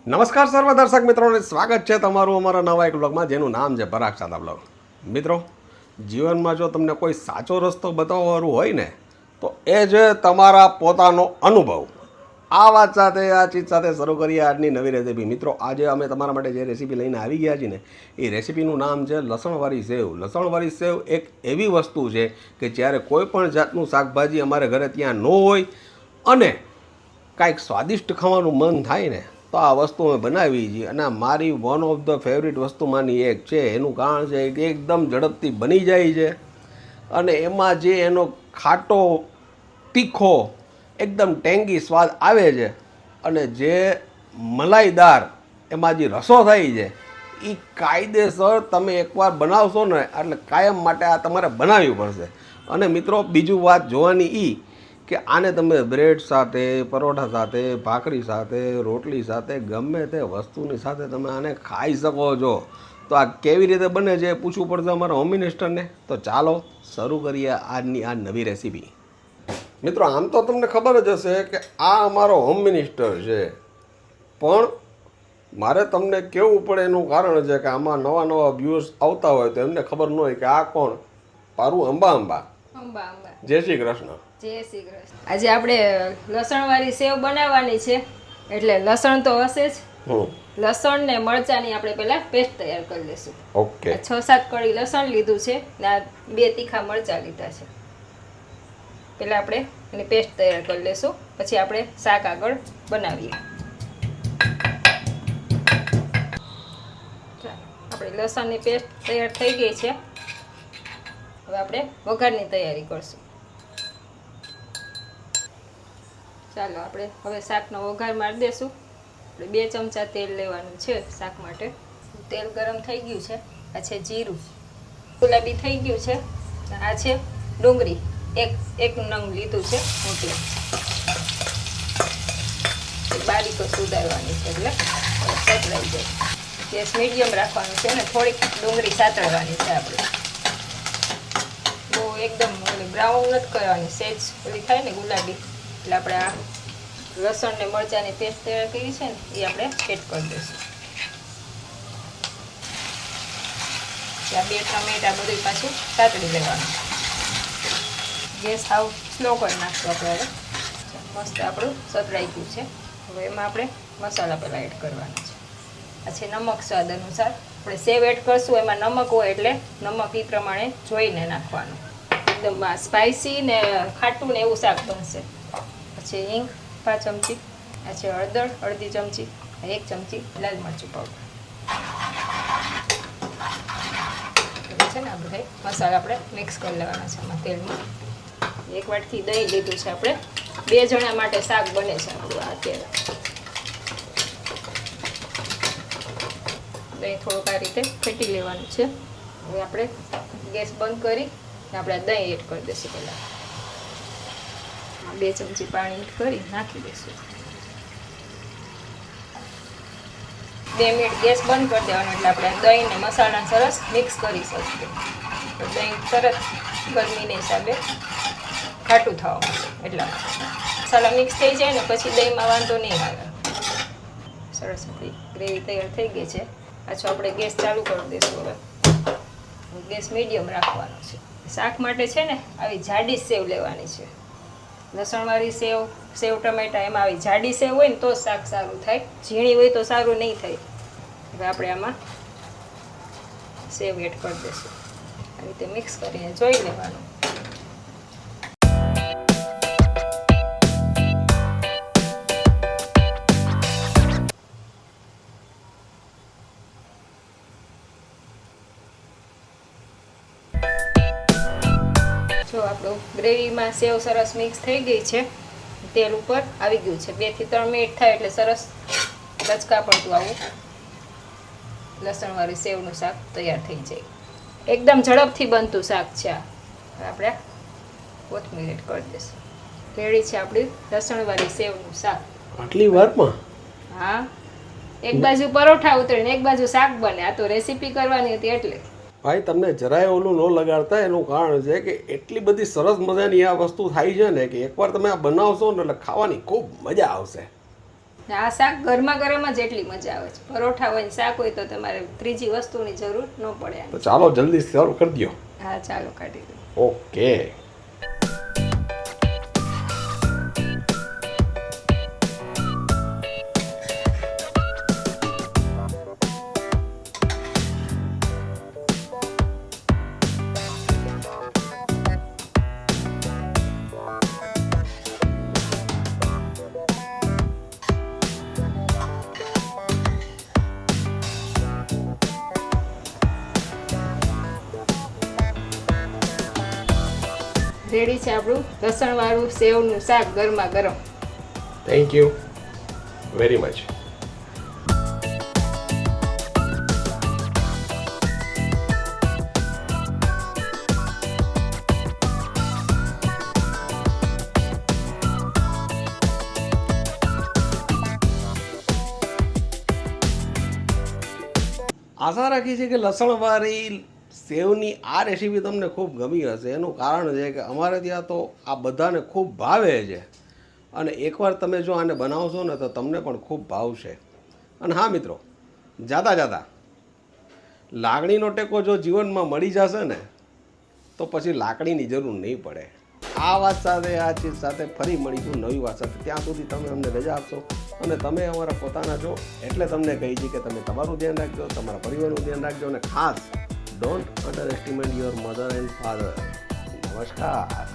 નમસ્કાર સર્વ દર્શક મિત્રોને સ્વાગત છે તમારું અમારા નવા એક બ્લોગમાં જેનું નામ છે પરાગ સાદા બ્લોગ મિત્રો, જીવનમાં જો તમને કોઈ સાચો રસ્તો બતાવવાનું હોય ને, તો એ જે તમારા પોતાનો અનુભવ. આ વાત સાથે, આ ચીજ સાથે શરૂ કરીએ આજની નવી રેસીપી મિત્રો, આજે અમે તમારા માટે જે રેસીપી લઈને આવી ગયા છીએ ને, એ રેસીપીનું નામ છે લસણવાળી સેવ. લસણવાળી સેવ એક એવી વસ્તુ છે કે જ્યારે કોઈ પણ જાતનું શાકભાજી અમારે ઘરે ત્યાં ન હોય અને કાંઈક સ્વાદિષ્ટ ખાવાનું મન થાય ને તો આ વસ્તુ અમે બનાવી છીએ અને મારી વન ઓફ ધ ફેવરિટ વસ્તુમાંની એક છે. એનું કારણ છે કે એકદમ ઝડપથી બની જાય છે અને એમાં જે એનો ખાટો તીખો એકદમ ટેંગી સ્વાદ આવે છે અને જે મલાઈદાર એમાં જે રસો થાય છે એ કાયદેસર તમે એકવાર બનાવશો ને એટલે કાયમ માટે આ તમારે બનાવવી પડશે. અને મિત્રો, બીજું વાત જોવાની એ કે આને તમે બ્રેડ સાથે, પરોઠા સાથે, ભાખરી સાથે, રોટલી સાથે, ગમે તે વસ્તુની સાથે તમે આને ખાઈ શકો છો. તો આ કેવી રીતે બને છે પૂછવું પડશે અમારા હોમ મિનિસ્ટરને. તો ચાલો શરૂ કરીએ આજની આ નવી રેસીપી. મિત્રો, આમ તો તમને ખબર જ હશે કે આ અમારો હોમ મિનિસ્ટર છે. પણ મારે તમને કહેવું પડે એનું કારણ છે કે આમાં નવા નવા વ્યૂઝ આવતા હોય તો એમને ખબર ન હોય કે આ કોણ? પારું અંબા અંબા. જય શ્રી કૃષ્ણ. જય શ્રી કૃષ્ણ. આજે આપણે લસણવાળી સેવ બનાવવાની છે. એટલે લસણ તો હશે જ. લસણ ને મરચાંની આપણે પહેલા પેસ્ટ તૈયાર કરી લેશું ઓકે. છ સાત કળી લસણ લીધું છે ને બે તીખા મરચાં લીધા છે. પહેલા આપણે એની પેસ્ટ તૈયાર કરી લઈશું. પછી આપણે શાક આગળ બનાવીએ. આપણે લસણની પેસ્ટ તૈયાર થઈ ગઈ છે. હવે આપણે વઘારની તૈયારી કરશું. ચાલો, આપણે હવે શાકનો વઘાર મારી દેશું. આપણે બે ચમચા તેલ લેવાનું છે શાક માટે. તેલ ગરમ થઈ ગયું છે. આ છે જીરું. ગુલાબી થઈ ગયું છે. આ છે ડુંગળી. એક એક નંગ લીધું છે મોટી. બારીકો સુધારવાની છે એટલે સતરાઈ જાય. ગેસ મીડિયમ રાખવાનું છે ને થોડીક ડુંગળી સાતળવાની છે આપણે. એકદમ ઓલી બ્રાઉન નથી કરવાની સેજ ઓલી થાય ને ગુલાબી. એટલે આપણે આ લસણ ને મરચાંની પેસ્ટ તૈયાર કરી છે ને એ આપણે એડ કરી દઈશું. ત્યાં બે આ બધું પાછું સાતડી લેવાનું. ગેસ સાવ સ્લો કરી નાખશું આપણે મસ્ત આપણું સતરાઈ ગયું છે. હવે એમાં આપણે મસાલા પહેલાં એડ કરવાના છે. આ છે નમક સ્વાદ અનુસાર. આપણે સેવ એડ કરશું, એમાં નમક હોય એટલે નમક એ પ્રમાણે જોઈને નાખવાનું. એકદમ સ્પાઇસી ને ખાટું ને એવું શાક બનશે. પછી હિંગ, પાંચ ચમચી, આ છે હળદર, અડધી ચમચી એક ચમચી લાલ મરચું પાવડર. છે ને આ બધા મસાલા આપણે મિક્સ કરી લેવાના છે આમાં તેલમાં. એક વાટકી દહીં લીધું છે આપણે. બે જણા માટે શાક બને છે આપણું આ તેલ દહીં થોડુંક આ રીતે ફેટી લેવાનું છે. હવે આપણે ગેસ બંધ કરી આપણે દહીં એડ કરી દઈશું પહેલાં. બે ચમચી પાણી એડ કરી નાખી દઈશું. બે મિનિટ ગેસ બંધ કરી દેવાનો એટલે આપણે દહીં ને મસાલા સરસ મિક્સ કરી શકીએ. દહીં સરસ ગરમીને હિસાબે ખાટું થવા માંડે એટલા મસાલા મિક્સ થઈ જાય ને પછી દહીંમાં વાંધો નહીં આવે. સરસ ગ્રેવી તૈયાર થઈ ગઈ છે. પાછું આપણે ગેસ ચાલુ કરી દઈશું હવે. ગેસ મીડિયમ રાખવાનો છે. શાક માટે છે ને, આવી જાડી સેવ લેવાની છે. લસણવાળી સેવ સેવ ટમેટા, એમાં આવી જાડી સેવ હોય ને તો શાક સારું થાય. ઝીણી હોય તો સારું નહીં થાય. હવે આપણે આમાં સેવ એડ કરી દઈશું. આ રીતે મિક્સ કરીને જોઈ લેવાનું. જો આપણું ગ્રેવીમાં સેવ સરસ મિક્સ થઈ ગઈ છે તેલ ઉપર આવી ગયું છે. બેથી ત્રણ મિનિટ થાય એટલે સરસ લચકા પડતું આવું. લસણવાળી સેવનું શાક તૈયાર થઈ જાય. એકદમ ઝડપથી બનતું શાક છે આ. આપણે કોથમીર એડ કરી દઈશું. રેડી છે આપણી લસણવાળી સેવનું શાક. આટલી વારમાં? હા. એક બાજુ પરોઠા ઉતરે ને એક બાજુ શાક બને. આ તો રેસીપી કરવાની હતી એટલે. ભાઈ તમને જરાય ઓલું ન લગાડતા એનું કારણ છે કે એટલી બધી સરસ મજાની આ વસ્તુ થાય છે ને કે એકવાર તમે આ બનાવશો ને એટલે ખાવાની ખૂબ મજા આવશે. ને આ શાક ગરમા ગરમ જ એટલી મજા આવે છે. પરોઠા હોય શાક હોય તો તમારે ત્રીજી વસ્તુની જરૂર ન પડે તો ચાલો જલ્દી સર્વ કરી દો હા ચાલો કાઢી દો ઓકે. રેડી છે આપણું. લસણવાળું સેવનું શાક ગરમા ગરમ. થેન્ક યુ વેરી મચ આશા રાખી છે કે લસણવાળી સેવની આ રેસીપી તમને ખૂબ ગમી હશે. એનું કારણ છે કે અમારે ત્યાં તો આ બધાને ખૂબ ભાવે છે. અને એકવાર તમે જો આને બનાવશો ને તો તમને પણ ખૂબ ભાવશે. અને હા મિત્રો, જાતા જાતા, લાગણીનો ટેકો જો જીવનમાં મળી જશે ને, તો પછી લાકડીની જરૂર નહીં પડે. આ વાત સાથે, આ ચીજ સાથે ફરી મળીશું નવી વાત સાથે. ત્યાં સુધી તમે અમને રજા આપશો અને તમે અમારા પોતાના છો એટલે તમને કહી છે કે તમે તમારું ધ્યાન રાખજો, તમારા પરિવારનું ધ્યાન રાખજો અને ખાસ don't underestimate your mother and father. Namaskar.